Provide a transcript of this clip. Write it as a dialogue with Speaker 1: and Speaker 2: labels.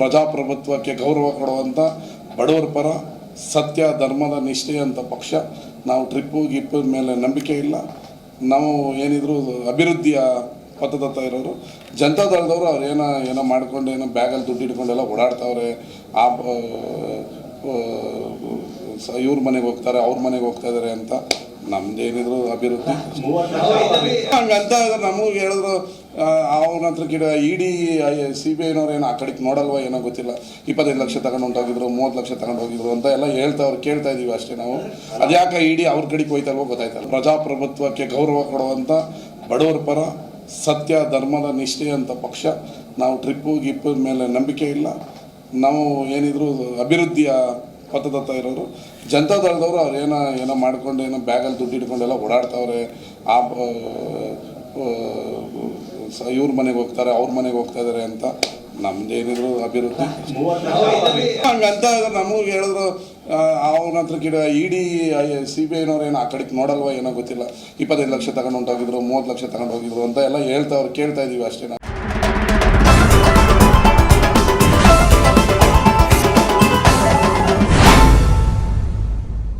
Speaker 1: ಪ್ರಜಾಪ್ರಭುತ್ವಕ್ಕೆ ಗೌರವ ಕೊಡುವಂಥ ಬಡವರ ಪರ ಸತ್ಯ, ಧರ್ಮದ ನಿಷ್ಠೆ ಅಂತ ಪಕ್ಷ. ನಾವು ಟ್ರಿಪ್ಪು, ಗಿಪ್ಪು ಮೇಲೆ ನಂಬಿಕೆ ಇಲ್ಲ. ನಾವು ಏನಿದ್ರು ಅಭಿವೃದ್ಧಿಯ ಪಥದತ್ತ ಇರೋರು. ಜನತಾ ದಳದವರು ಅವ್ರು ಏನೋ ಏನೋ ಮಾಡ್ಕೊಂಡು ಏನೋ ಬ್ಯಾಗಲ್ಲಿ ದುಡ್ಡು ಇಟ್ಕೊಂಡೆಲ್ಲ ಓಡಾಡ್ತಾವ್ರೆ. ಆ ಇವ್ರ ಮನೆಗೆ ಹೋಗ್ತಾರೆ, ಅವ್ರ ಮನೆಗೆ ಹೋಗ್ತಾ ಇದ್ದಾರೆ ಅಂತ ನಮ್ದೇನಿದ್ರು ಅಭಿವೃದ್ಧಿ. ಹಂಗಂತ ನಮಗೆ ಹೇಳಿದ್ರು ಅವನ ಹತ್ರ ಗಿಡ ಇಡಿ ಸಿ ಬಿ ಐನವ್ರು ಏನೋ ಆ ಕಡೆಗೆ ನೋಡಲ್ವಾ ಏನೋ ಗೊತ್ತಿಲ್ಲ. ಇಪ್ಪತ್ತೈದು ಲಕ್ಷ ತಗೊಂಡು ಹೊಂಟೋಗಿದ್ರು ಮೂವತ್ತು ಲಕ್ಷ ತಗೊಂಡು ಹೋಗಿದ್ರು ಅಂತ ಎಲ್ಲ ಹೇಳ್ತಾವ್ರು ಕೇಳ್ತಾ ಇದೀವಿ ಅಷ್ಟೇ ನಾವು. ಅದ್ಯಾಕೆ ಇಡಿ ಅವ್ರ ಕಡೆಗೆ ಹೋಯ್ತಲ್ವೋ ಗೊತ್ತಾಯ್ತಲ್ಲ. ಪ್ರಜಾಪ್ರಭುತ್ವಕ್ಕೆ ಗೌರವ ಕೊಡುವಂಥ ಬಡವರ ಪರ ಸತ್ಯ ಧರ್ಮದ ನಿಷ್ಠೆ ಅಂತ ಪಕ್ಷ ನಾವು ಟ್ರಿಪ್ಪು ಗಿಪ್ಪು ಮೇಲೆ ನಂಬಿಕೆ ಇಲ್ಲ. ನಾವು ಏನಿದ್ರು ಅಭಿವೃದ್ಧಿಯ ಪಥದತ್ತ ಇರೋರು. ಜನತಾ ದಳದವರು ಅವ್ರು ಏನೋ ಏನೋ ಮಾಡ್ಕೊಂಡು, ಏನೋ ಬ್ಯಾಗಲ್ಲಿ ದುಡ್ಡು ಇಟ್ಕೊಂಡೆಲ್ಲ ಓಡಾಡ್ತಾವ್ರೆ. ಆ ಇವ್ರ ಮನೆಗೆ ಹೋಗ್ತಾರೆ, ಅವ್ರ ಮನೆಗೆ ಹೋಗ್ತಾ ಇದಾರೆ ಅಂತ ನಮ್ದೇನಿದ್ರು ಅಭಿವೃದ್ಧಿ. ಹಂಗಂತ ನಮಗೆ ಹೇಳಿದ್ರು ಅವನ ಹತ್ರ ಗಿಡ, ಇಡಿ ಸಿ ಬಿ ಐನವ್ರು ಏನು ಆ ಕಡೆಗೆ ನೋಡಲ್ವ ಏನೋ ಗೊತ್ತಿಲ್ಲ. ಇಪ್ಪತ್ತೈದು ಲಕ್ಷ ತಗೊಂಡು ಹೊಂಟೋಗಿದ್ರು, ಮೂವತ್ತು ಲಕ್ಷ ತಗೊಂಡು ಹೋಗಿದ್ರು ಅಂತ ಎಲ್ಲ ಹೇಳ್ತಾವ್ರು ಕೇಳ್ತಾ ಇದೀವಿ ಅಷ್ಟೇ